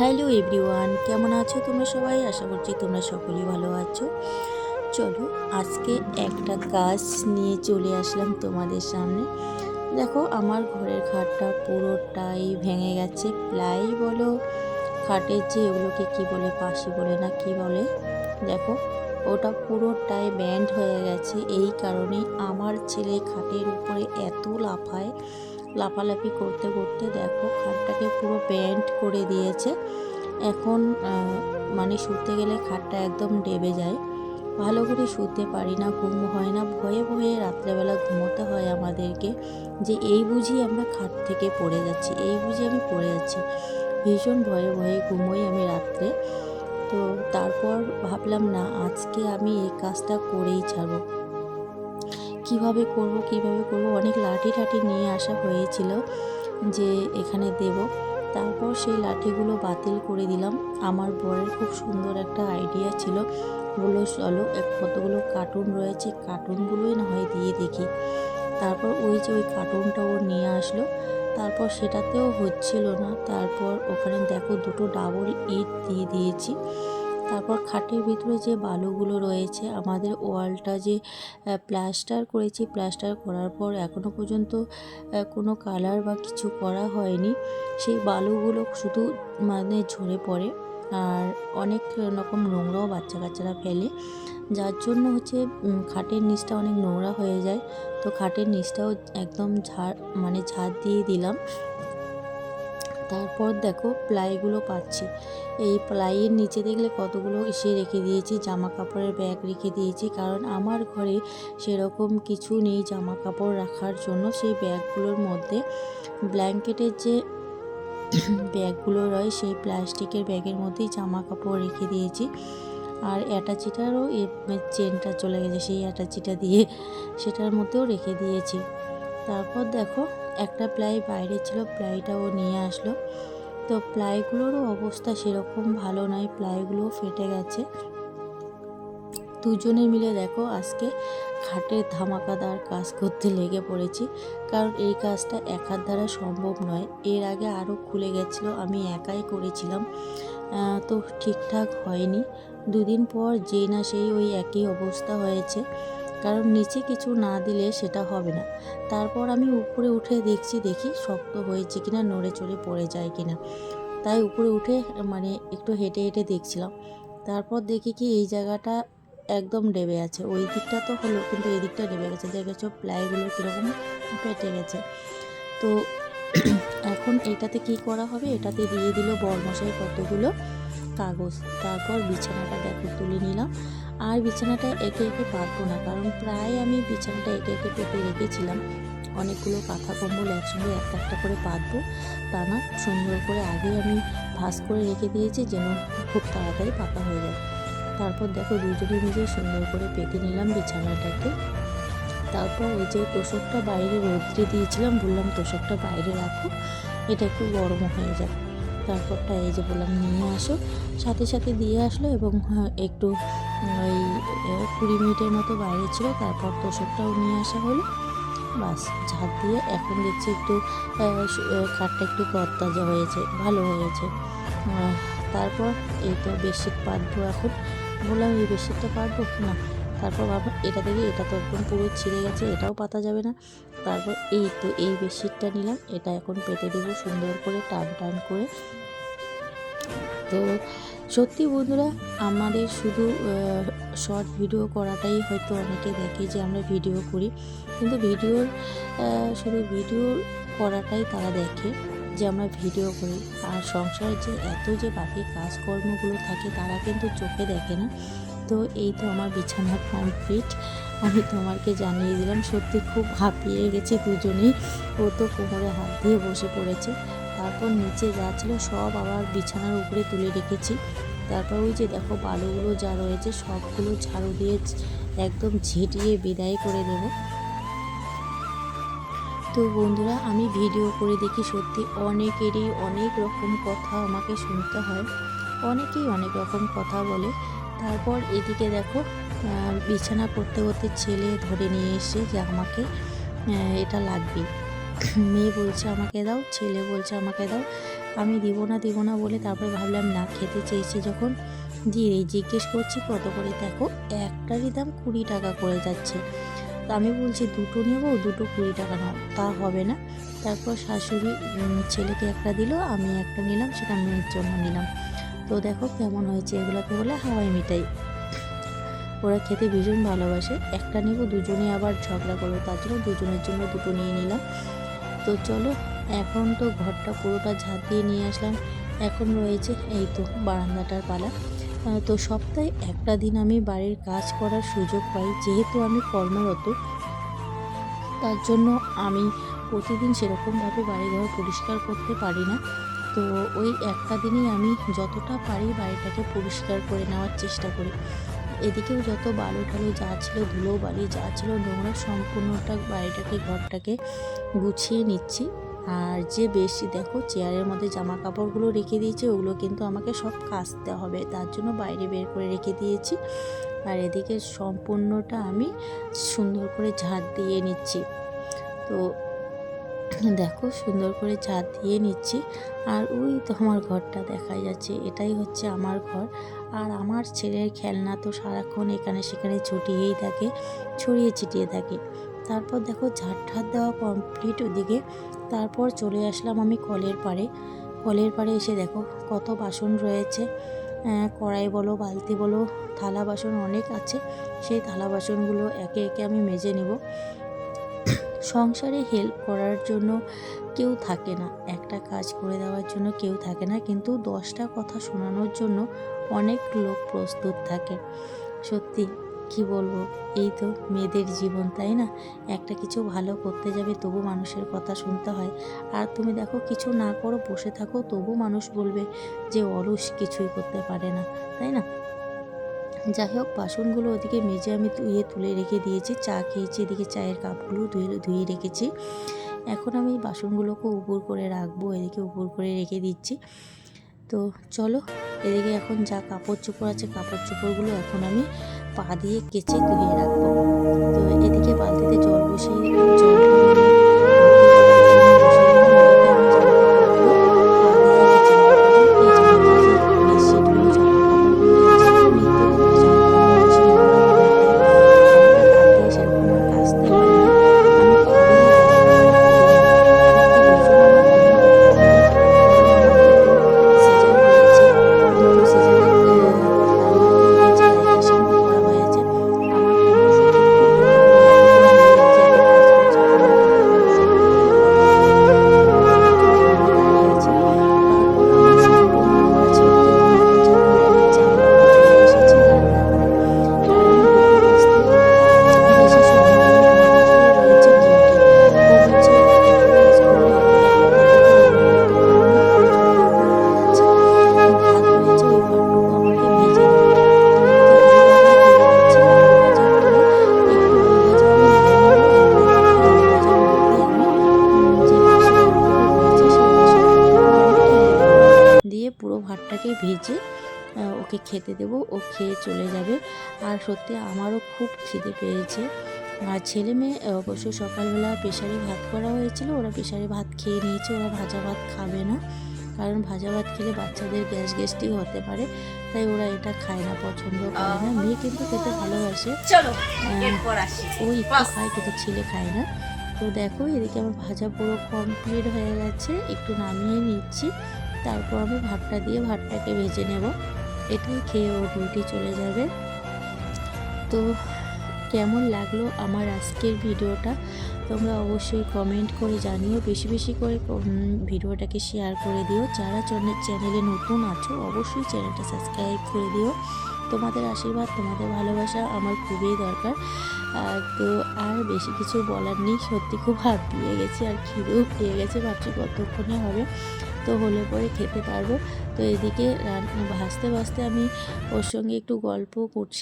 Hello everyone, কেমন আছো তোমরা সবাই? আশা করছি তোমরা সকলেই ভালো আছো। চলো, আজকে একটা কাজ নিয়ে চলে আসলাম তোমাদের সামনে। দেখো, আমার ঘরের খাটটা পুরোটাই ভেঙে গেছে, প্লাই বলো, খাটের যে ওগুলোকে কি বলে, পাশি বলে না কি বলে, দেখো, ওটা পুরোটাই ব্যান্ড হয়ে গেছে। এই কারণে আমার ছেলে খাটের উপরে এত লাফায় লাফালাফি করতে করতে দেখো খাটটাকে পুরো ব্যান্ড করে দিয়েছে। এখন মানে শুতে গেলে খাটটা একদম ডেবে যায়। ভালো করে শুতে পারি না, ঘুম হয় না। ভয়ে ভয়ে রাত্রেবেলা ঘুমোতে হয় আমাদেরকে যে এই বুঝি আমরা খাট থেকে পড়ে যাচ্ছি, এই বুঝি আমি পড়ে যাচ্ছি। ভীষণ ভয়ে ভয়ে ঘুমোই আমি রাত্রে। তো তারপর ভাবলাম, না, আজকে আমি এই কাজটা করেই ছাড়বো। কীভাবে করব কীভাবে করব, অনেক লাঠি টাঠি নিয়ে আসা হয়েছিল যে এখানে দেব। তারপর সেই লাঠিগুলো বাতিল করে দিলাম। আমার বরের খুব সুন্দর একটা আইডিয়া ছিল। বলল, চলো কতগুলো কার্টুন রয়েছে, কার্টুনগুলোই না হয় দিয়ে দেখি। তারপর ওই যে ওই কার্টুনটা ও নিয়ে আসলো। তারপর সেটাতেও হচ্ছিল না। তারপর ওখানে দেখো দুটো ডাবল ইট দিয়ে দিয়েছি। তারপর খাটের ভিতরে যে বালুগুলো রয়েছে, আমাদের ওয়ালটা যে প্লাস্টার করেছি, প্লাস্টার করার পর এখনও পর্যন্ত কোনো কালার বা কিছু করা হয়নি। সেই বালুগুলো শুধু মানে ঝরে পড়ে আর অনেক রকম নোংরাও বাচ্চা কাচ্চারা ফেলে। যার জন্য হচ্ছে খাটের নিচটা অনেক নোংরা হয়ে যায়। তো খাটের নিচটাও একদম ঝাড় মানে ঝাড় দিয়ে দিলাম। তারপর দেখো প্লাইগুলো পাচ্ছি। এই প্লাইয়ের নিচে দেখলে কতগুলো এসে রেখে দিয়েছি জামা কাপড়ের ব্যাগ রেখে দিয়েছি। কারণ আমার ঘরে সেরকম কিছু নেই জামা কাপড় রাখার জন্য। সেই ব্যাগগুলোর মধ্যে ব্ল্যাঙ্কেটের যে ব্যাগগুলো রয়, সেই প্লাস্টিকের ব্যাগের মধ্যেই জামা কাপড় রেখে দিয়েছি। আর অ্যাটাচিটারও চেনটা চলে গেছে, সেই অ্যাটাচিটা দিয়ে সেটার মধ্যেও রেখে দিয়েছি। তারপর দেখো একটা প্লাই বাইরে ছিল প্লাইটাও নিয়ে আসলো। তো প্লাইগুলোরও অবস্থা সেরকম ভালো নয় প্লাইগুলো ফেটে গেছে। দুজনে মিলে দেখো আজকে খাটের ধামাকাদার কাজ করতে লেগে পড়েছি, কারণ এই কাজটা একার দ্বারা সম্ভব নয়। এর আগে আরও খুলে গেছিল, আমি একাই করেছিলাম। তো ঠিকঠাক হয়নি। দুদিন পর যেই না সেই ওই একই অবস্থা হয়েছে। কারণ নিচে কিছু না দিলে সেটা হবে না। তারপর আমি উপরে উঠে দেখছি, দেখি শক্ত হয়েছে কিনা, নড়ে চড়ে পড়ে যায় কিনা। তাই উপরে উঠে মানে একটু হেঁটে হেঁটে দেখছিলাম। তারপর দেখি কি এই জায়গাটা একদম ডেবে আছে। ওই দিকটা তো হলো, কিন্তু এই দিকটা ডেবে গেছে। দেখেছ প্লাইগুলো কীরকম ফেটে গেছে। তো এখন এটাতে কি করা হবে? এটাতে দিয়ে দিল বরমশাই কতগুলো কাগজ। তারপর বিছানাটা দেখো তুলে নিলাম। আর বিছানাটা একে একে পাতবো না কারণ প্রায় আমি বিছানাটা একে একে পেতে রেখেছিলাম। অনেকগুলো কাঁথা কম্বল একসঙ্গে একটা একটা করে পাতবো। তা না সুন্দর করে আগে আমি ভাঁজ করে রেখে দিয়েছি যেন খুব তাড়াতাড়ি পাতা হয়ে যায়। তারপর দেখো দুজনে মিলে সুন্দর করে পেতে নিলাম বিছানাটাকে। তারপর ওই যে তোষকটা বাইরে রোদ্রে দিয়েছিলাম বললাম তোষকটা বাইরে রাখো এটা একটু গরম হয়ে যাবে তারপরটা এই যে বললাম নিয়ে আসো। সাথে সাথে দিয়ে আসলো এবং হ্যাঁ, একটু ওই কুড়ি মিনিটের মতো বাইরে ছিল, তারপর তোষকটাও নিয়ে আসা হলো। বাস ঝাড় দিয়ে এখন দেখছি একটু খাটটা একটু তরতাজা হয়েছে, ভালো হয়েছে। তারপর এই তো বেডশিট পাতবো এখন। বললাম, এই বেডশিটটা পাতবো না। তারপর ভাবলাম, এটা থেকে এটা তো একদম পুরো ছিঁড়ে গেছে, এটাও পাতা যাবে না। তারপর এই তো এই বেডশিটটা নিলাম, এটা এখন পেতে দেবো সুন্দর করে টান টান করে। তো সত্যি বন্ধুরা, আমাদের শুধু শর্ট ভিডিও করাটাই হয়তো অনেকে দেখে যে আমরা ভিডিও করি। কিন্তু ভিডিওর শুধু ভিডিও করাটাই তারা দেখে যে আমরা ভিডিও করি। আর সংসারে যে এত যে বাকি কাজকর্মগুলো থাকে, তারা কিন্তু চোখে দেখে না। তো এই তো আমার বিছানা কমপ্লিট আমি তোমাকে জানিয়ে দিলাম, সত্যি খুব হাঁপিয়ে গেছি দুজনেই। ও তো কোমরে হাত দিয়ে বসে পড়েছে। তারপর নিচে যা ছিল সব আবার বিছানার উপরে তুলে রেখেছি। তারপর ওই যে দেখো বালুগুলো যা রয়েছে, সবগুলো ঝাড়ু দিয়ে একদম ঝেঁটিয়ে বিদায় করে দেব। তো বন্ধুরা, আমি ভিডিও করে দেখি সত্যি অনেকেরই অনেক রকম কথা আমাকে শুনতে হয়। অনেকেই অনেক রকম কথা বলে। তারপর এদিকে দেখো বিছানা করতে করতে ছেলে ধরে নিয়ে এসে যে আমাকে এটা লাগবে। মেয়ে বলছে আমাকে দাও, ছেলে বলছে আমাকে দাও। আমি দিব না দিব না বলে তারপরে ভাবলাম না, খেতে চেয়েছি যখন। দিয়ে জিজ্ঞেস করছি, কত করে? দেখো, একটারই দাম কুড়ি টাকা করে যাচ্ছে। তো আমি বলছি, দুটো নেব, দুটো কুড়ি টাকা নাও। তা হবে না। তারপর শাশুড়ি ছেলেকে একটা দিল, আমি একটা নিলাম, সেটা মেয়ের জন্য নিলাম। তো দেখো কেমন হয়েছে, এগুলোকে বলে হাওয়াই মিঠাই। ওরা খেতে ভীষণ ভালোবাসে। একটা নেব, দুজনে আবার ঝগড়া করব, তার জন্য দুজনের জন্য দুটো নিয়ে নিলাম। তো চলো, এখন তো ঘরটা পুরোটা ঝাঁট দিয়ে নিয়ে আসলাম। এখন রয়েছে এই তো বারান্দাটার পালা। তো সপ্তাহে একটা দিন আমি বাড়ির কাজ করার সুযোগ পাই, যেহেতু আমি কর্মরত। তার জন্য আমি প্রতিদিন সেরকমভাবে বাড়িঘর পরিষ্কার করতে পারি না। তো ওই একটা দিনই আমি যতটা পারি বাড়িটাকে পরিষ্কার করে নেওয়ার চেষ্টা করি। এদিকেও যত বালু ঠালু যা ছিল ধুলো বালি যা ছিল, নোংরা সম্পূর্ণটা বাড়িটাকে, ঘরটাকে গুছিয়ে নিচ্ছি। আর যে বেশি, দেখো, চেয়ারের মধ্যে জামা কাপড়গুলো রেখে দিয়েছি, ওগুলো কিন্তু আমাকে সব কাচতে হবে। তার জন্য বাইরে বের করে রেখে দিয়েছি। আর এদিকে সম্পূর্ণটা আমি সুন্দর করে ঝাড় দিয়ে নিচ্ছি। তো দেখো সুন্দর করে ঝাড় দিয়ে নিচ্ছি। আর ওই তো আমার ঘরটা দেখা যাচ্ছে। এটাই হচ্ছে আমার ঘর। আর আমার ছেলের খেলনা তো সারাক্ষণ এখানে সেখানে ছুটিয়েই থাকে, ছড়িয়ে ছিটিয়ে থাকে। তারপর দেখো ঝাড় ঠাড় দেওয়া কমপ্লিট ওদিকে। তারপর চলে আসলাম আমি কলের পাড়ে। কলের পাড়ে এসে দেখো কত বাসন রয়েছে। কড়াই বলো, বালতি বলো, থালা বাসন অনেক আছে। সেই থালা বাসনগুলো একে একে আমি মেজে নেব। সংসারে হেল্প করার জন্য কেউ থাকে না। একটা কাজ করে দেওয়ার জন্য কেউ থাকে না। কিন্তু দশটা কথা শোনানোর জন্য অনেক লোক প্রস্তুত থাকে। সত্যি, কি বলব? এই তো মেয়েদের জীবন, তাই না? একটা কিছু ভালো করতে যাবে তবু মানুষের কথা শুনতে হয়। আর তুমি দেখো, কিছু না করো বসে থাকো তবু মানুষ বলবে যে অলস কিছুই করতে পারে না, তাই না? যাই হোক, বাসনগুলো ওদিকে মেজে আমি ধুয়ে তুলে রেখে দিয়েছি। চা খেয়েছি, এদিকে চায়ের কাপগুলো ধুয়ে ধুয়ে রেখেছি। এখন আমি বাসনগুলোকে উপর করে রাখব, এদিকে উপর করে রেখে দিচ্ছি। তো চলো, এদিকে এখন যা কাপড় চোপড় আছে, কাপড় চোপড়গুলো এখন আমি পা দিয়ে কেচে ধুয়ে রাখব। তো এদিকে বালতিতে জল বসিয়ে জল ভেজে ওকে খেতে দেবো ও খেয়ে চলে যাবে। আর সত্যি আমারও খুব খিদে পেয়েছে। আর ছেলে মেয়ে অবশ্য সকালবেলা প্রেশারে ভাত করা হয়েছিল ওরা প্রেশারে ভাত খেয়ে নিয়েছে ওরা ভাজা ভাত খাবে না। কারণ ভাজা ভাত খেলে বাচ্চাদের গ্যাস গ্যাস্ট্রিক হতে পারে তাই ওরা এটা খায় না পছন্দ করে না। মেয়ে কিন্তু খেতে ভালোবাসে। চলো আহ, এরপর আসি। ও একটু খায় কিন্তু ছেলে খায় না। তো দেখো এদিকে আমার ভাজা পুরো কমপ্লিট হয়ে গেছে একটু নামিয়ে নিচ্ছি। তারপর আমি ভাতটা দিয়ে ভাতটাকে ভেজে নেব। এটাই খেয়ে ও ডিউটি চলে যাবে। তো কেমন লাগল আমার আজকের ভিডিওটা? তোমরা অবশ্যই কমেন্ট করে জানিও। বেশি বেশি করে ভিডিওটাকে শেয়ার করে দিও। যারা চ্যানে- চ্যানেলে নতুন আছো, অবশ্যই চ্যানেলটা সাবস্ক্রাইব করে দিও। তোমাদের আশীর্বাদ, তোমাদের ভালোবাসা আমার খুবই দরকার। তো আর বেশি কিছু বলার নেই। সত্যি খুব হাত দিয়ে গেছে, আর খিদেও পেয়ে গেছে। ভাবছি কতক্ষণে হবে। তো হলে পরে খেতে পারব। তো এদিকে ভাসতে ভাসতে আমি ওর সঙ্গে একটু গল্প করছি।